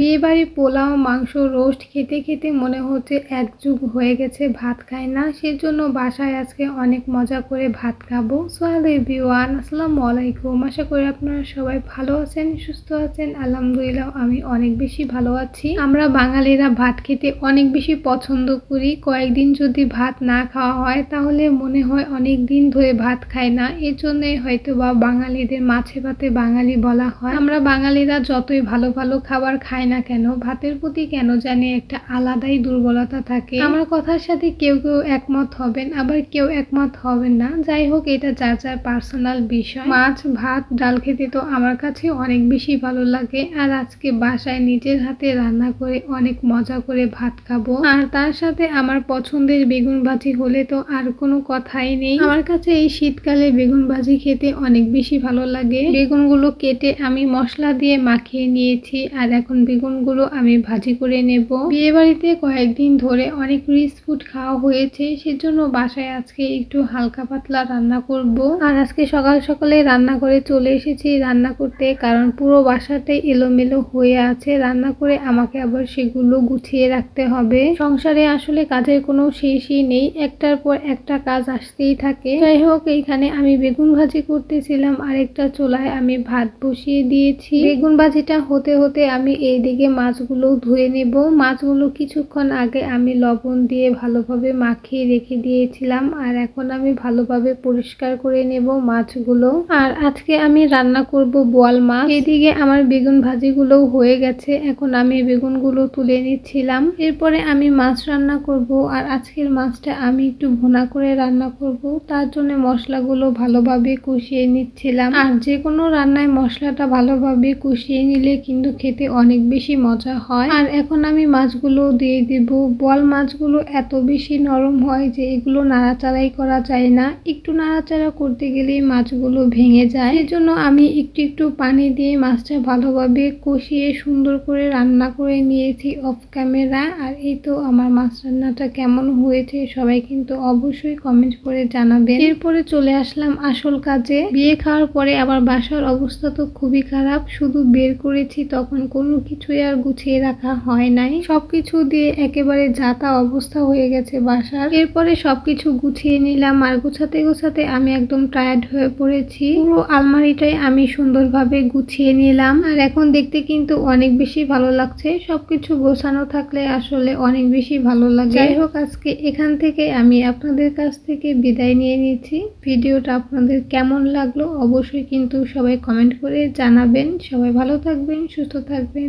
বিয়েবাড়ি পোলাও, মাংস, রোস্ট খেতে খেতে মনে হচ্ছে এক যুগ হয়ে গেছে ভাত খাই না। সেজন্য বাসায় আজকে অনেক মজা করে ভাত খাব। সোয়ালি বিওয়ান আসসালামু আলাইকুম। আশা করি আপনারা সবাই ভালো আছেন, সুস্থ আছেন। আলহামদুলিল্লাহ আমি অনেক বেশি ভালো আছি। আমরা বাঙালিরা ভাত খেতে অনেক বেশি পছন্দ করি। কয়েকদিন যদি ভাত না খাওয়া হয়, তাহলে মনে হয় অনেক দিন ধরে ভাত খায় না। এর জন্যই হয়তো বা বাঙালিদের মাছে ভাতে বাঙালি বলা হয়। আমরা বাঙালিরা যতই ভালো ভালো খাবার খাই না কেন? ভাতের প্রতি কেন জানি একটা আলাদাই দুর্বলতা থাকে। আমার কথার সাথে কেউ কেউ একমত হবেন, আবার কেউ একমত হবেন না। যাই হোক, এটা যার যার পার্সোনাল বিষয়। মাছ, ভাত, ডাল খেতে তো আমার কাছে অনেক বেশি ভালো লাগে। আর আজকে বাসায় নিজের হাতে রান্না করে অনেক মজা করে ভাত খাব। আর তার সাথে আমার পছন্দের বেগুন ভাজি হলে তো আর কোনো কথাই নেই। আমার কাছে এই শীতকালে বেগুন ভাজি খেতে অনেক বেশি ভালো লাগে। বেগুনগুলো কেটে আমি মশলা দিয়ে মাখিয়ে নিয়েছি, আর এখন বেগুনগুলো আমি ভাজি করে নেব। বিয়ে বাড়িতে কয়েকদিন ধরে অনেক রিচ ফুড খাওয়া হয়েছে, সেজন্য বাসায় আজকে একটু হালকা পাতলা রান্না করব। আর আজকে সকাল সকালে রান্না করে চলে এসেছি রান্না করতে, কারণ পুরো বাসাটাই এলোমেলো হয়ে আছে। রান্না করে আমাকে আবার সেগুলো গুছিয়ে রাখতে হবে। সংসারে আসলে কাজের কোনো শেষই নেই, একটার পর একটা কাজ আসতেই থাকে। যাই হোক, এইখানে আমি বেগুন ভাজি করতেছিলাম, আরেকটা চোলায় আমি ভাত বসিয়ে দিয়েছি। বেগুন ভাজিটা হতে হতে আমি এইদিকে মাছগুলো ধুয়ে নেব। মাছগুলো কিছুক্ষণ আগে আমি লবণ দিয়ে ভালোভাবে মাখিয়ে রেখে দিয়েছিলাম আর এখন আমি ভালোভাবে পরিষ্কার করে নেব মাছগুলো। আর আজকে আমি রান্না করব বোয়াল মাছ। এদিকে আমার বেগুন ভাজিগুলোও হয়ে গেছে। এখন আমি বেগুনগুলো তুলে নিচ্ছিলাম। এরপরে আমি মাছ রান্না করব আর আজকের মাছটা আমি একটু ভোনা করে রান্না করব। তার জন্য মশলাগুলো ভালোভাবে কষিয়ে নিচ্ছিলাম। আর যে কোনো রান্নায় মশলাটা ভালোভাবে কষিয়ে নিলে কিন্তু খেতে অনেক বেশি মজা হয়। আর এখন আমি মাছগুলো দিয়ে দিব। বল মাছগুলো এত বেশি নরম হয় যে এগুলো নাড়াচাড়াই করা যায় না। একটু নাড়াচাড়া করতে গেলে মাছগুলো ভেঙে যায়। এজন্য আমি একটু একটু পানি দিয়ে মাছটা ভালোভাবে কষিয়ে সুন্দর করে রান্না করে নিয়েছি অফ ক্যামেরা। আর এই তো আমার মাছ রান্নাটা কেমন হয়েছে সবাই কিন্তু অবশ্যই কমেন্ট করে জানাবেন। এরপরে চলে আসলাম আসল কাজে। বিয়ে খাওয়ার পরে আবার বাসার অবস্থা তো খুবই খারাপ। শুধু বের করেছি তখন কোনো কিছুই আর গুছিয়ে রাখা হয় নাই। সবকিছু দিয়ে একেবারে যাতা অবস্থা হয়ে গেছে বাসার। এরপরে সবকিছু গুছিয়ে নিলাম আর গুছাতে গুছাতে আমি একদম টায়ার্ড হয়ে পড়েছি। পুরো আলমারিটাই আমি সুন্দরভাবে গুছিয়ে নিলাম। আর এখন দেখতে কিন্তু অনেক বেশি ভালো লাগছে। সবকিছু গোছানো থাকলে আসলে অনেক বেশি ভালো লাগে। যাই হোক, আজকে এখান থেকে আমি আপনাদের কাছ থেকে বিদায় নিয়ে নিচ্ছি। ভিডিওটা আপনাদের কেমন লাগল অবশ্যই কিন্তু সবাই কমেন্ট করে জানাবেন। সবাই ভালো থাকবেন, সুস্থ থাকবেন।